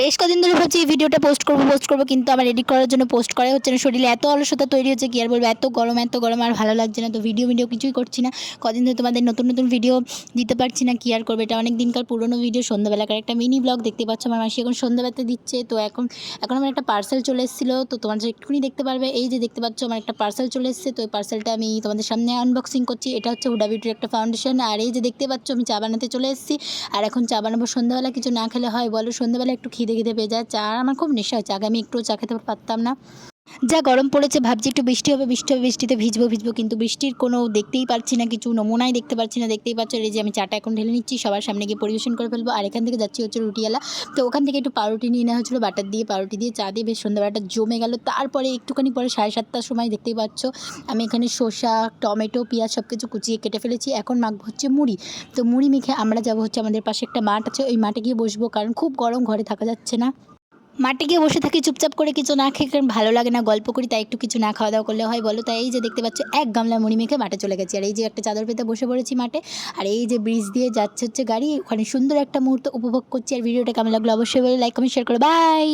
বেশ কদিন ধরে ভাবছি এই ভিডিওটা পোস্ট করব পোস্ট করব, কিন্তু আমার এডিট করার জন্য পোস্ট করা হচ্ছে না। শরীরে এত অলসতা তৈরি হচ্ছে, কি আর বলব, এত গরম এত গরম, আর ভালো লাগছে না। তো ভিডিও ভিডিও কিছুই করছি না। কদিন ধরে তোমাদের নতুন নতুন ভিডিও দিতে পারছি না, কি আর করবে, এটা অনেক দিনকার পুরনো ভিডিও সন্ধ্যাবেলাকার একটা মিনি ব্লগ দেখতে পাচ্ছ। আমার মাসি এখন সন্ধ্যাবেলাতে দিচ্ছে, তো এখন এখন আমার একটা পার্সেল চলে এসেছিল, তো তোমার একটুখানি দেখতে পারবে, এই যে দেখতে পাচ্ছ, আমার একটা পার্সেল চলে এসেছে, তো এই পার্সেলটা আমি তোমাদের সামনে আনবক্সিং করছি। এটা হচ্ছে হুডা বিউটির একটা ফাউন্ডেশন আর এই যে দেখতে পাচ্ছ, আমি চা বানাতে চলে এসেছি। আর এখন চা বানাবো সন্ধ্যাবেলা, কিছু না খেলে হয়, বলো সন্ধ্যাবেলা একটু খিদে খিদে পেয়ে যায়। চা আমার খুব নেশা হচ্ছে। আগে আমি একটু চা খেতে পারতাম না। যা গরম পড়েছে, ভাবছি একটু বৃষ্টি হবে বৃষ্টি হবে, বৃষ্টিতে ভিজবো ভিজবো, কিন্তু বৃষ্টির কোনো দেখতেই পাচ্ছি না, কিছু নমুনাই দেখতে পাচ্ছি না, দেখতেই পাচ্ছ এই যে আমি চাটা এখন ঢেলে নিচ্ছি, সবার সামনে গিয়ে পরিবেশন করে ফেলব, আর এখান থেকে যাচ্ছি হচ্ছে রুটিওয়ালা। তো ওখান থেকে একটু পাউরুটি নিয়ে নেওয়া হচ্ছিল বাটার দিয়ে পাউরুটি দিয়ে চা দিয়ে, বেশ সন্ধ্যাবেলাটা জমে গেল। তারপরে একটুখানি পরে সাড়ে সাতটার সময় দেখতেই পাচ্ছ, আমি এখানে শসা, টমেটো, পেঁয়াজ সব কিছু কুচিয়ে কেটে ফেলেছি, এখন মাখবো হচ্ছে মুড়ি। তো মুড়ি মেখে আমরা যাব হচ্ছে আমাদের পাশে একটা মাঠ আছে, ওই মাঠে গিয়ে বসবো, কারণ খুব গরম, ঘরে থাকা যাচ্ছে না। গিয়ে বসে থাকি, চুপচাপ করে কিছু না খেয়ে, কারণ ভালো লাগে না গল্প করি, তাই একটু কিছু না খাওয়া দাওয়া করলে হয়, বলো? তাই এই যে দেখতে পাচ্ছ, এক গামলা মুড়ি মেখে মাঠে চলে গেছি। আর এই যে একটা চাদর পেতে বসে পড়েছি মাঠে, আর এই যে ব্রিজ দিয়ে যাচ্ছে হচ্ছে গাড়ি, ওখানে সুন্দর একটা মুহূর্ত উপভোগ করছি। আর ভিডিওটা কেমন লাগল অবশ্যই বলে লাইক কমেন্ট শেয়ার করো বাই